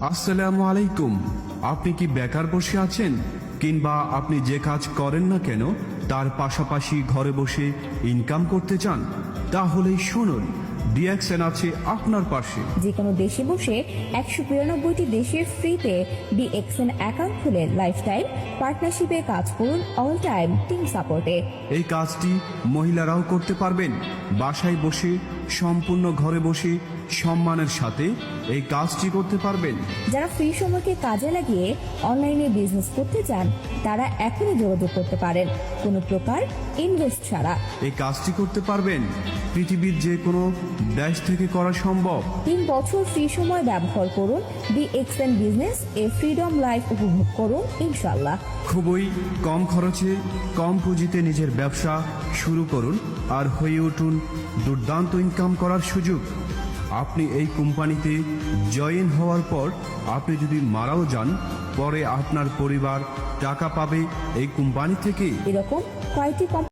আসসালামু আলাইকুম আপনি কি বেকার বসে আছেন? কিংবা আপনি যে কাজ করেন না কেন, তার পাশাপাশি ঘরে বসে ইনকাম করতে চান? তাহলে শুনুন। ডিএক্সএন আছে আপনার পাশে। যে কোনো দেশে বসে একশো বিরানব্বইটি দেশের ফ্রিতে বিএক্সএন অ্যাকাউন্ট খুলে লাইফ টাইম পার্টনারশিপে কাজ করুন অল টাইম টিম সাপোর্টে। এই কাজটি মহিলারাও করতে পারবেন। বাসায় বসে সম্পূর্ণ ঘরে বসে সম্মানের সাথে এই কাজটি করতে পারবেন। যারা ফ্রি সময়কে কাজে লাগিয়ে অনলাইনে বিজনেস করতে চান তারা এখনই যোগাযোগ করতে পারেন। কোনো প্রকার ইনভেস্ট ছাড়া। এই কাজটি করতে পারবেন। পৃথিবীর যে কোনো দেশ থেকে করা সম্ভব। তিন বছর ফ্রি সময় ব্যবহার করুন বিএক্সএন বিজনেস এ ফ্রিডম লাইফ উপভোগ করুন ইনশাল্লাহ খুবই কম খরচে কম পুঁজিতে নিজের ব্যবসা শুরু করুন আর হয়ে উঠুন দুর্দান্ত ইনকাম করার সুযোগ। আপনি এই কোম্পানিতে জয়েন হওয়ার পর আপনি যদি মারাও যান পরে আপনার পরিবার টাকা পাবে এই কোম্পানি থেকে। এরকম কয়েকটি